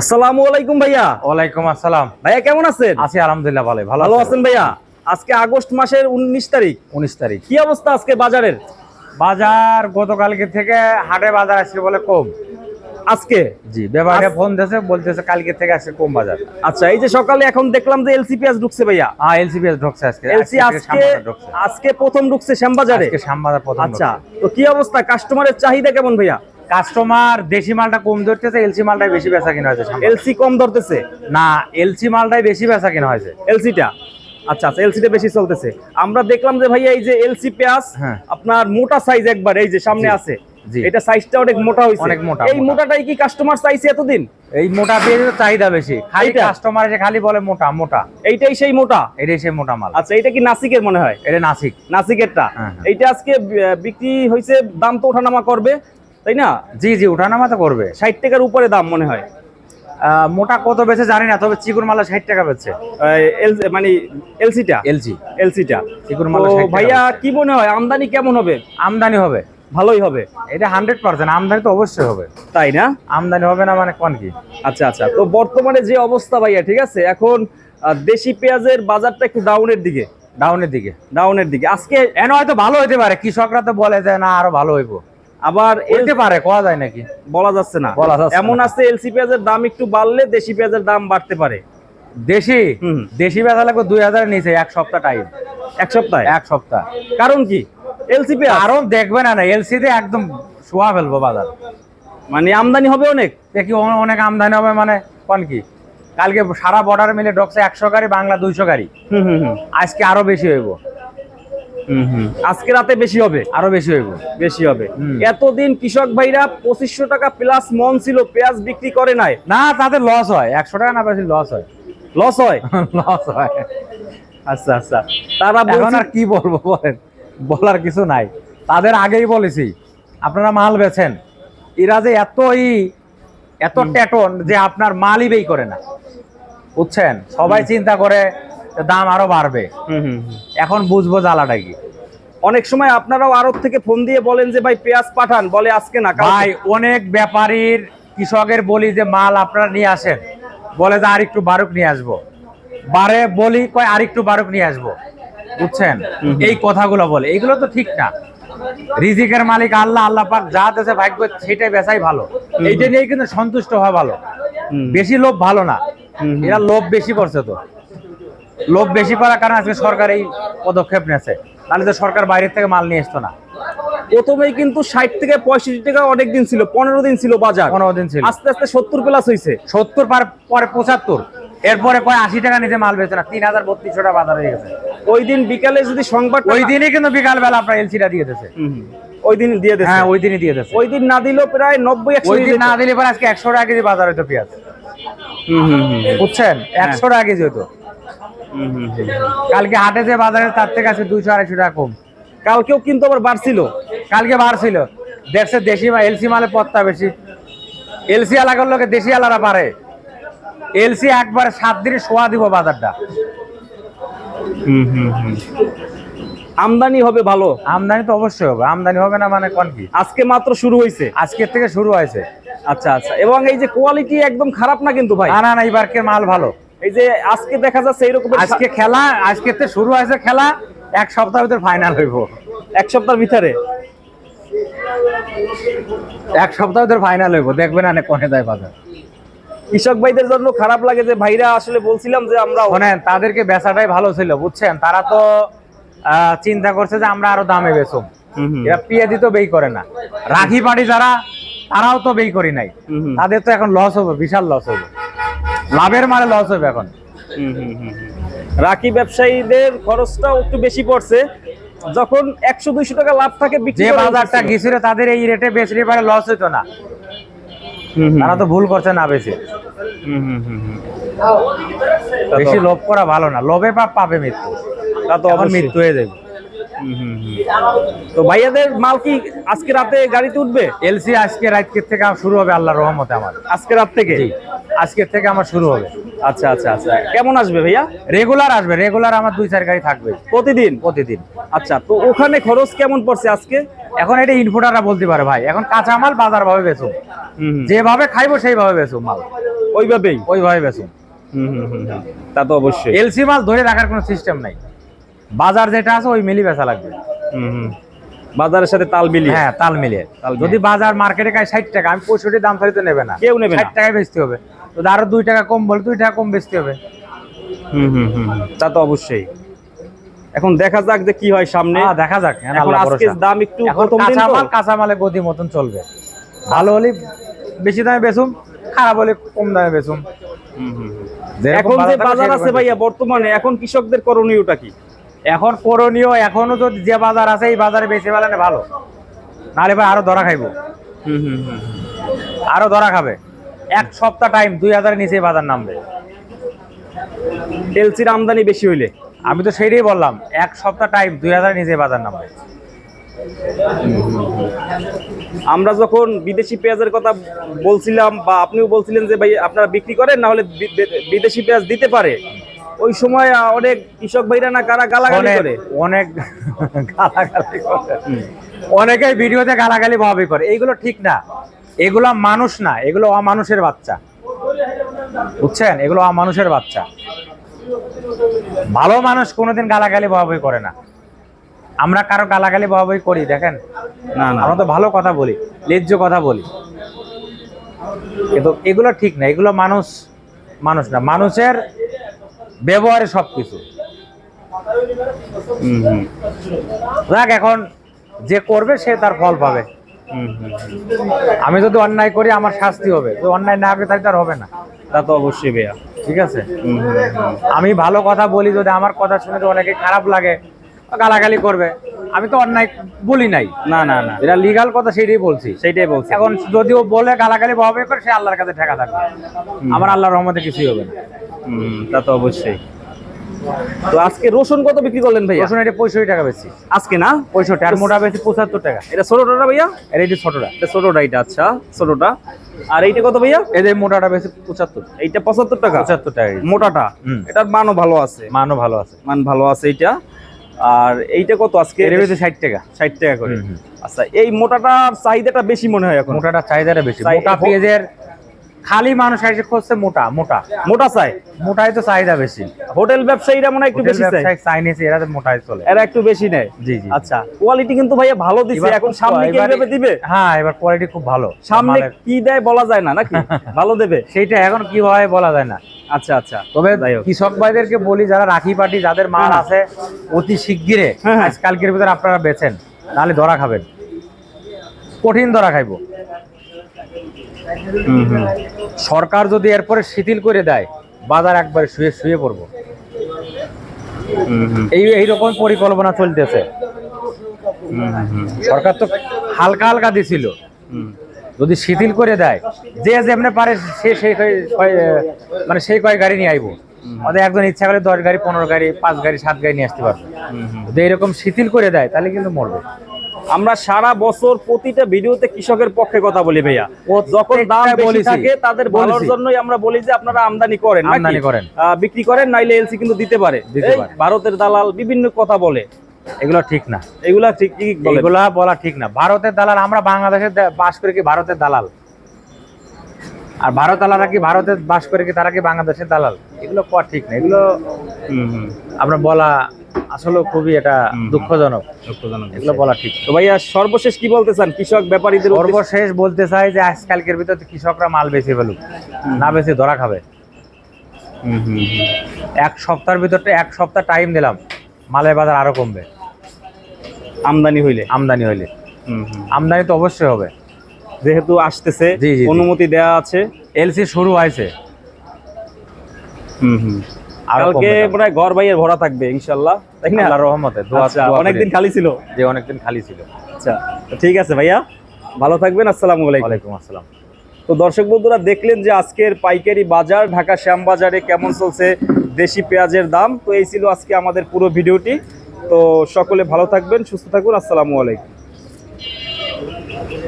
আসসালামু আলাইকুম ভাইয়া। ওয়ালাইকুম আসসালাম। ভাইয়া কেমন আছেন? আছি আলহামদুলিল্লাহ ভালো ভালো আছেন ভাইয়া? আজকে আগস্ট মাসের উনিশ তারিখ। উনিশ তারিখ। কি অবস্থা আজকে বাজারের? বাজার গতকালকে থেকে হাটে বাজার আসছে বলে কম। আজকে? জি ব্যাপারে ফোন দিয়েছে বলতেছে কালকে থেকে আসছে কম বাজার। আচ্ছা এই যে সকালে এখন দেখলাম যে এলসি পেঁয়াজ ঢুকছে ভাইয়া। হ্যাঁ এলসিপিএস ঢুকছে আজকে। এলসি আজকে আজকে প্রথম ঢুকছে শ্যামবাজারে? আজকে শ্যামবাজার প্রথম আচ্ছা তো কি অবস্থা? কাস্টমারের চাহিদা কেমন ভাইয়া? কাস্টমার দেশি মালটা কম ধরতেছে এলসি মালটাই বেশি বেচা কিনা হয়েছে এলসি কম ধরতেছে? না এলসি মালটাই বেশি বেচা কিনা হয়েছে। এলসিটা? আচ্ছা আচ্ছা এলসিটা বেশি চলতেছে। আমরা দেখলাম যে ভাইয়া এই যে এলসি পেঁয়াজ হ্যাঁ। আপনার মোটা সাইজ একবার এই যে সামনে আছে। এটা সাইজটা অনেক মোটা হয়েছে অনেক মোটা, এই মোটাটাই কি কাস্টমার চাইছে এতদিন? এই মোটা পেঁয়াজের চাহিদা বেশি। খালি কাস্টমার এসে খালি বলে মোটা মোটা। এইটাই সেই মোটা? এটাই সে মোটা মাল। আচ্ছা এটা কি নাসিকের মনে হয়? এটা নাসিক। নাসিকেরটা? হ্যাঁ, হ্যাঁ। এইটা আজকে বিক্রি হয়েছে দাম তো ওঠানামা করবে। তাই না? জি জি উঠানামা তো করবে। ষাট টাকার উপরে দাম মনে হয়। মোটা কত বেছে জানি না তবে চিকুন মালা ষাট টাকা এল- মানে এলসিটা? এলজি। এলসিটা। চিকুন তো মালা 60 ভাইয়া কি মনে হয় আমদানি কেমন হবে? আমদানি হবে। ভালোই হবে। এটা হান্ড্রেড পার্সেন্ট আমদানি তো অবশ্যই হবে। তাই না? আমদানি হবে না মানে কোন কি? আচ্ছা আচ্ছা। তো বর্তমানে যে অবস্থা ভাইয়া ঠিক আছে? এখন দেশি পেঁয়াজের বাজারটা একটু ডাউনের দিকে। ডাউনের দিকে। ডাউনের দিকে। আজকে এন হয়তো ভালো হইতে পারে কৃষকরা তো বলে যে না আরও ভালো হইব। আবার এল- হইতে পারে কোয়া যায় নাকি? বলা যাচ্ছে না। বলা যাচ্ছে এমন আছে এলসি পেঁয়াজের দাম একটু বাড়লে দেশি পেঁয়াজের দাম বাড়তে পারে। দেশি। দেশি বেচা লাগবে দুই হাজার নিচে এক সপ্তাহ টাইম এক সপ্তাহ? এক সপ্তাহ। কারণ কি? এলসি পেঁয়াজ? কারণ দেখবে না না এলসি তে একদম শোয়া ফেলব বাজার। মানে আমদানি হবে অনেক? দেখি অনেক আমদানি হবে মানে কোন কি? কালকে সারা বর্ডার মিলে ঢুকছে একশো গাড়ি বাংলা দুইশো গাড়ি। আজকে আরও বেশি হইব। আজকে রাতে বেশি হবে আরও বেশি বেশি হবে। এতদিন কৃষক ভাইরা পঁচিশশো টাকা প্লাস মন ছিল পেঁয়াজ বিক্রি করে নাই। না তাদের লস হয় একশো টাকা না বেশি লস হয়। লস হয়? লস হয়। আচ্ছা আচ্ছা। তারা এখন আর কি বলব বলেন? বলার কিছু নাই। তাদের আগেই বলেছি আপনারা মাল বেছেন। এরা যে এতই এত টেটন যে আপনার মালই বেই করে না। বুঝছেন? সবাই চিন্তা করে দাম আরও বাড়বে। এখন বুঝব জ্বালাটা কি। অনেক সময় আপনারাও আড়ত থেকে ফোন দিয়ে বলেন যে ভাই পেঁয়াজ পাঠান। বলে আজকে না ভাই অনেক ব্যাপারীর কৃষকের বলি যে মাল আপনারা নিয়ে আসেন। বলে যে আর একটু বারুক নিয়ে আসব। বারে বলি কয় আর একটু বারুক নিয়ে আসব। বুঝছেন? এই কথাগুলো বলে। এগুলো তো ঠিক না। রিজিকের মালিক আল্লাহ আল্লাহ পাক যা দেশে ভাগ্য সেটাই বেচাই ভালো। এইটা নিয়ে কিন্তু সন্তুষ্ট হওয়া ভালো। বেশি লোভ ভালো না। এরা লোভ বেশি করছে তো। লোভ বেশি করার কারণে আজকে সরকার এই পদক্ষেপ নিয়েছে। তাহলে তো সরকার বাইরের থেকে মাল নিয়ে আসতো না। প্রথমেই কিন্তু ষাট থেকে পঁয়ষট্টি টাকা অনেক দিন ছিল পনেরো দিন ছিল বাজার। পনেরো দিন ছিল। আস্তে আস্তে সত্তর প্লাস হয়েছে সত্তর পার পরে পঁচাত্তর। এরপরে কয় আশি টাকা নিচে মাল বেচে না তিন হাজার বত্রিশশো টাকা বাজার হয়ে গেছে। ওই দিন বিকালে যদি সংবাদ ওই দিনই কিন্তু বিকাল বেলা আপনার এলসিটা দিয়ে দিয়েছে। ওই দিন দিয়ে দিচ্ছে হ্যাঁ ওই দিনই দিয়ে দিয়েছে। ওই দিন না দিলেও প্রায় নব্বই একশো ওই দিন দিন না দিলে পরে আজকে একশো টাকা কেজি বাজার হইতো পেঁয়াজ। বুঝছেন? একশো টাকা কেজি হইতো। কালকে হাটে যে বাজারে তার থেকে আছে দুইশো আড়াইশো টাকা কম। কালকেও কিন্তু আবার বাড়ছিল। কালকে বাড়ছিল। দেখছে দেশি মা এলসি মালে পত্তা বেশি। এলসি এলাকার লোকে দেশি আলাদা পারে। এলসি একবার সাত দিনে শোয়া দিব বাজারটা। আমদানি হবে ভালো। আমদানি তো অবশ্যই হবে। আমদানি হবে না মানে কোন কি? আজকে মাত্র শুরু হয়েছে আজকের থেকে শুরু হয়েছে। আচ্ছা আচ্ছা। এবং এই যে কোয়ালিটি একদম খারাপ না কিন্তু ভাই? না না এবারকে মাল ভালো। এই যে আজকে দেখা যাচ্ছে এইরকম আজকে খেলা আজকে থেকে শুরু হয়েছে খেলা এক সপ্তাহের ভিতরে ফাইনাল হইব। এক সপ্তাহের ভিতরে? এক ফাইনাল হইব দেখবেন কোনে যায় বাজার। কৃষক ভাইদের জন্য খারাপ লাগে যে ভাইরা আসলে বলছিলাম যে আমরা শোনেন তাদেরকে বেচাটাই ভালো ছিল বুঝছেন? তারা তো চিন্তা করছে যে আমরা আরও দামে বেচুম। এরা পিয়াজি তো বেই করে না। রাখি পাটি যারা তারাও তো বেই করি নাই। তাদের তো এখন লস হবে বিশাল লস হবে লাভের মানে লস হবে এখন। রাখি ব্যবসায়ীদের খরচটাও একটু বেশি পড়ছে। যখন একশো দুইশো টাকা লাভ থাকে বিক্রি যে বাজারটা গেছিল তাদের এই রেটে বেচলে পারে লস হইতো না। তারা তো ভুল করছে না বেশি। বেশি লোভ করা ভালো না। লোভে পাপ পাবে মৃত্যু। তা তো অবশ্যই। মৃত্যু হয়ে যাবে। তো ভাইয়াদের মাল কি আজকে রাতে গাড়িতে উঠবে? এলসি আজকে রাতকের থেকে আমার শুরু হবে আল্লাহর রহমতে আমার। আজকে রাত থেকে? জি আজকের থেকে আমার শুরু হবে। আচ্ছা আচ্ছা আচ্ছা। কেমন আসবে ভাইয়া? রেগুলার আসবে রেগুলার আমার দুই চার গাড়ি থাকবে। প্রতিদিন? প্রতিদিন। আচ্ছা তো ওখানে খরচ কেমন পড়ছে আজকে? এখন এটা ইনফোটাররা বলতে পারে ভাই। এখন কাঁচা মাল বাজার ভাবে হুম। যেভাবে খাইবো সেইভাবে বেচুম মাল। ওইভাবেই? ওইভাবে বেচুন। তা তো অবশ্যই। এলসি মাল ধরে রাখার কোনো সিস্টেম নাই। বাজার যেটা আছে ওই মিলি বেচা লাগবে। বাজারের সাথে তাল মিলিয়ে? হ্যাঁ তাল মিলিয়ে। তাল যদি বাজার মার্কেটে খায় ষাট টাকা আমি পঁয়ষট্টি দাম ছাড়িতে নেবে না। কেউ নেবে ষাট টাকায় বেচতে হবে। যদি আরও দুই টাকা কম বলে দুই টাকা কম বেচতে হবে। হুম হুম হুম হুম। তা তো অবশ্যই। এখন দেখা যাক যে কি হয় সামনে। হ্যাঁ, দেখা যাক। এখন এখন আজকে দাম একটু এখন প্রথম কাঁচা তো। মাল কাঁচা মালে গদি মতন চলবে। ভালো হলে বেশি দামে বেচুম খারাপ হলে কম দামে বেচুম। এখন যে বাজার আছে ভাইয়া বর্তমানে এখন কৃষকদের করণীয়টা কি? এখন করণীয় এখনও যদি যে বাজার আছে এই বাজারে বেশি বেলানে ভালো। নাহলে ভাই আরও ধরা খাইবো। হুম হুম হুম। আরও ধরা খাবে। এক সপ্তাহ টাইম দুই হাজারের নিচে বাজার নামবে। এলসির আমদানি বেশি হইলে? আমি তো সেইটাই বললাম এক সপ্তাহ টাইম দুই হাজারের নিচে বাজার নামবে। আমরা যখন বিদেশি পেঁয়াজের কথা বলছিলাম বা আপনিও বলছিলেন যে ভাই আপনারা বিক্রি করেন না হলে বিদেশি পেঁয়াজ দিতে পারে। ওই সময় অনেক কৃষক ভাইরা না কারা গালাগালি করে? অনেক গালাগালি করে। অনেকেই ভিডিওতে গালাগালি ভাবে করে। এইগুলো ঠিক না। এগুলো মানুষ না এগুলো অমানুষের বাচ্চা। বুঝছেন? এগুলো অমানুষের বাচ্চা। ভালো মানুষ কোনোদিন গালাগালি ভাবে করে না। আমরা কারও গালাগালি ভাবে করি দেখেন? না না। আমরা তো ভালো কথা বলি লেজ্জ কথা বলি। কিন্তু এগুলো ঠিক না এগুলো মানুষ মানুষ না। মানুষের ব্যবহারে হুম হুম। দেখ এখন যে করবে সে তার ফল পাবে। আমি যদি অন্যায় করি আমার শাস্তি হবে। যদি অন্যায় না করি তাহলে তার হবে না। তা তো অবশ্যই ভাইয়া। ঠিক আছে। আমি ভালো কথা বলি যদি আমার কথা শুনে তো অনেকে খারাপ লাগে গালাগালি করবে আমি তো অন্যায় বলি নাই। না না না। এটা লিগাল কথা সেটাই বলছি। সেইটাই বলছি। এখন যদিও বলে গালাগালি ভাবে করে সে আল্লাহর কাছে ঠেকা থাকবে। আমার আল্লাহর রহমতে কিছুই হবে না। তা তো অবশ্যই। তো আজকে রসুন কত বিক্রি করলেন ভাইয়া? রসুন এটা পঁয়ষট্টি টাকা বেশি আজকে না? পঁয়ষট্টি আর মোটা বেশি পঁচাত্তর টাকা। এটা ছোটটা ভাইয়া? আর যে ছোটটা। এটা ছোটটা এটা আচ্ছা ছোটটা। আর এইটা কত ভাইয়া? এই যে মোটাটা বেশি পঁচাত্তর। এইটা পঁচাত্তর টাকা? পঁচাত্তর টাকা মোটাটা। এটার মানও ভালো আছে। মানও ভালো আছে। মান ভালো আছে এইটা। আর এইটা কত আজকে? এর বেশি ষাট টাকা। ষাট টাকা করে। আচ্ছা এই মোটাটার চাহিদাটা বেশি মনে হয় এখন? মোটাটার চাহিদাটা বেশি। মোটা পেঁয়াজের খালি মানুষ এসে খুঁজছে মোটা মোটা। মোটা চাই মোটাই তো চাহিদা বেশি। হোটেল ব্যবসায়ীরা মনে একটু বেশি চাই চাইনিজ এরা তো মোটাই চলে। এরা একটু বেশি নেয়। জি জি। আচ্ছা কোয়ালিটি কিন্তু ভাইয়া ভালো দিছে এখন সামনে কি এইভাবে দিবে হ্যাঁ এবার কোয়ালিটি খুব ভালো। সামনে কি দেয় বলা যায় না নাকি? ভালো দেবে? সেইটা এখন কি হয় বলা যায় না। আচ্ছা আচ্ছা। তবে কৃষক ভাইদেরকে বলি যারা রাখি পাটি যাদের মাল হ্যাঁ। আছে অতি শিগগিরে হ্যাঁ, হ্যাঁ। আজকালকের ভিতরে আপনারা বেছেন তাহলে ধরা খাবেন। কঠিন ধরা খাইবো। সরকার যদি এরপরে শিথিল করে দেয় বাজার একবারে শুয়ে শুয়ে পড়ব। এই এইরকম পরিকল্পনা চলতেছে। সরকার তো হালকা হালকা দিছিল। যদি শিথিল করে দেয় যে যেমনে পারে সে সেই মানে সেই কয় গাড়ি নিয়ে আইবো। আমাদের একজন ইচ্ছা করে দশ গাড়ি পনেরো গাড়ি পাঁচ গাড়ি সাত গাড়ি নিয়ে আসতে পারবে। যদি এরকম শিথিল করে দেয় তাহলে কিন্তু মরবে। আমরা সারা বছর প্রতিটা ভিডিওতে কৃষকের পক্ষে কথা বলি ভাইয়া। যখন দাম বেশি থাকে তাদের ভালোর জন্যই আমরা বলি যে আপনারা আমদানি করেন আমদানি করেন। বিক্রি করেন নাইলে এলসি কিন্তু দিতে পারে। দিতে এই পারে। ভারতের দালাল বিভিন্ন কথা বলে। এগুলো ঠিক না। এগুলা ঠিক কি বলে এগুলা বলা ঠিক না। ভারতের দালাল আমরা বাংলাদেশে বাস করে কি ভারতের দালাল? আর ভারত দালালরা কি ভারতের বাস করে কি তারা কি বাংলাদেশের দালাল? এগুলো কোয়া ঠিক না। এগুলো আমরা বলা আসলে খুবই এটা দুঃখজনক। দুঃখজনক এগুলো বলা ঠিক। তো ভাইয়া সর্বশেষ কি বলতে চান? কৃষক ব্যাপারীদের? সর্বশেষ বলতে চাই যে আজকালকের ভিতরে কৃষকরা মাল বেশি ফেলুক না বেশি ধরা খাবে। হুম হুম হুম। এক সপ্তাহের ভিতরটা এক সপ্তাহ টাইম দিলাম মালের বাজার আরও কমবে। আমদানি হইলে? আমদানি হইলে। হুম হুম। আমদানি তো অবশ্যই হবে। যেহেতু আসতেছে। অনুমতি দেয়া আছে। এলসি শুরু হয়েছে। হুম হুম। কালকে। মনে হয় ঘর বাইয়ের ভরা থাকবে ইনশাল্লাহ তাই না? আল্লাহর রহমতে দোয়া আচ্ছা অনেকদিন খালি ছিল? যে অনেকদিন খালি ছিল। আচ্ছা ঠিক আছে ভাইয়া ভালো থাকবেন আসসালামু আলাইকুম। ওয়ালাইকুম আসসালাম। তো দর্শক বন্ধুরা দেখলেন যে আজকের পাইকারি বাজার ঢাকা শ্যামবাজারে কেমন চলছে দেশি পেঁয়াজের দাম? তো এই ছিল আজকে আমাদের পুরো ভিডিওটি। তো সকলে ভালো থাকবেন সুস্থ থাকুন আসসালামু আলাইকুম।